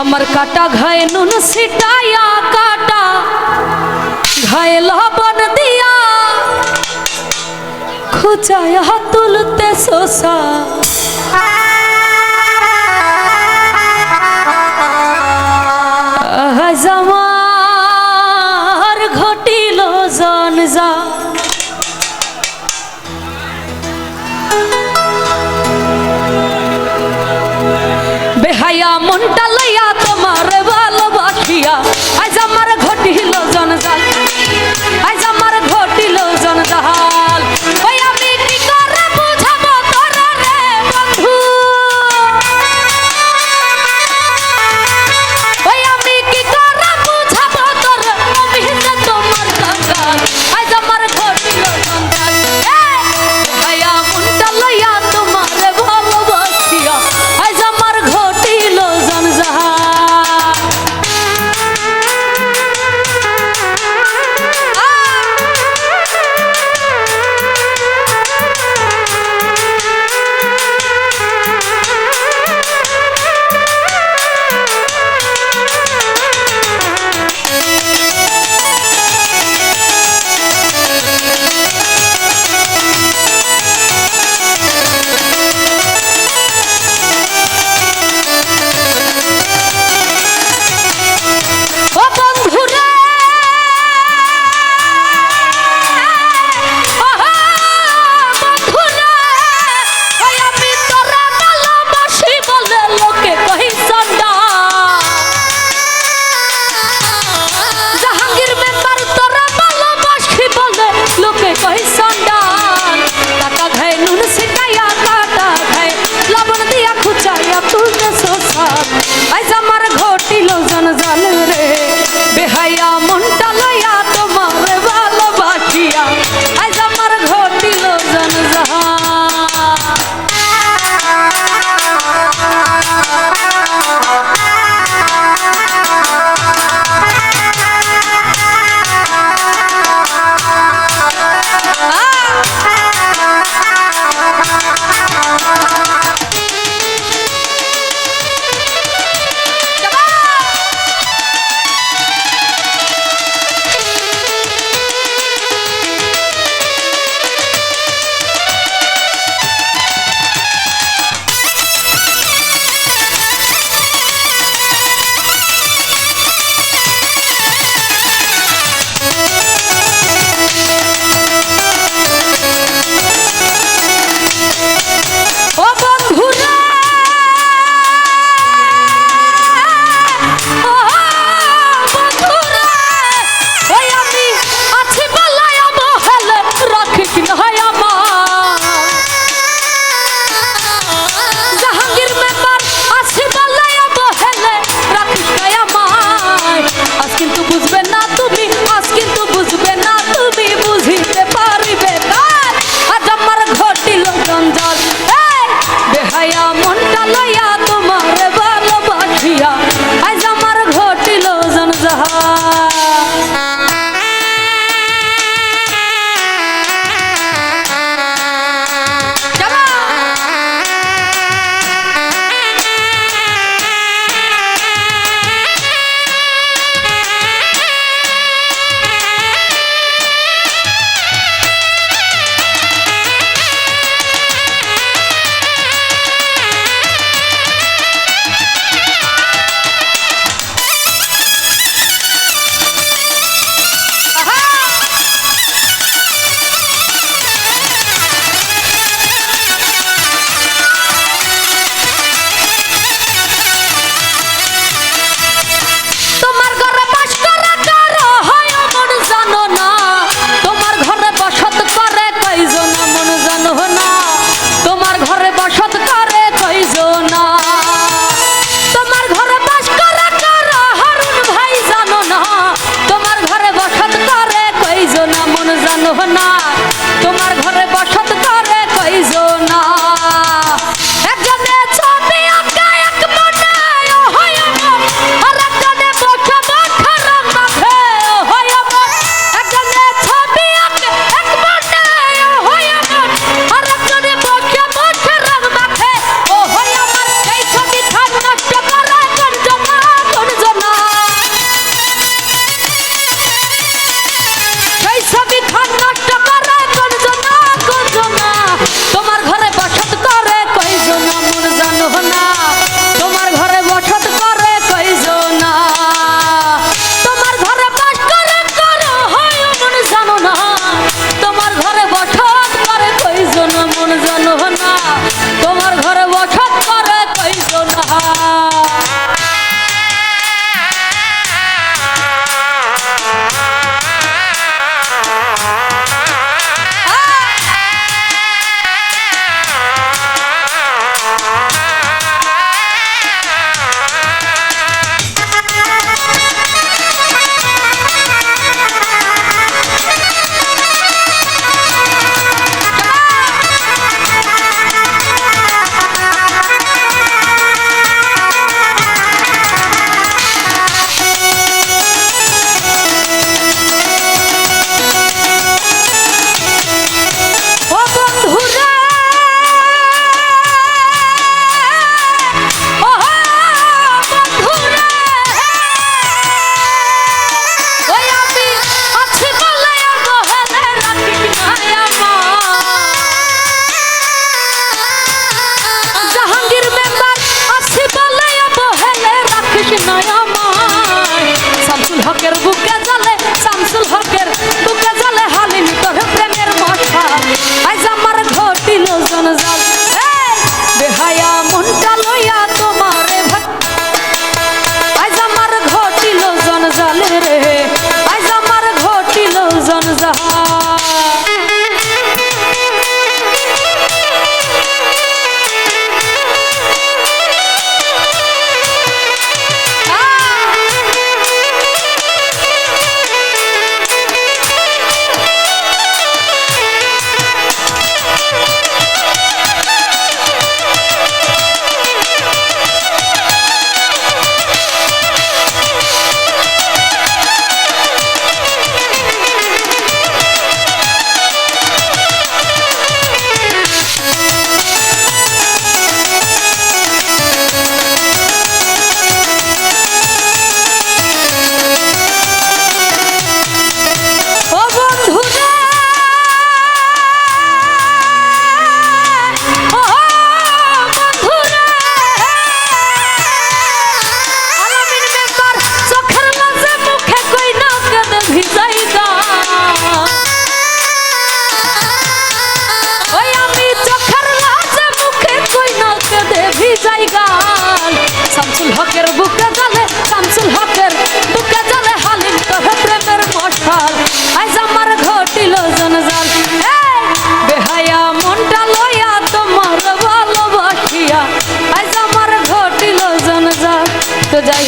আমার কাটা ঘায়ে নুন ছিটাইয়া কাটা ঘায়ে লবণ দিয়া খুচায়া তুলতে শোষা সোহনা তোমার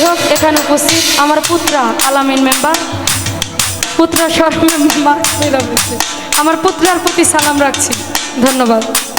হোক এখানে উপস্থিত আমার পুত্রা আলামিন মেম্বার। পুত্রা সব মেম্বার। আমার পুত্রার প্রতি সালাম রাখছি। ধন্যবাদ।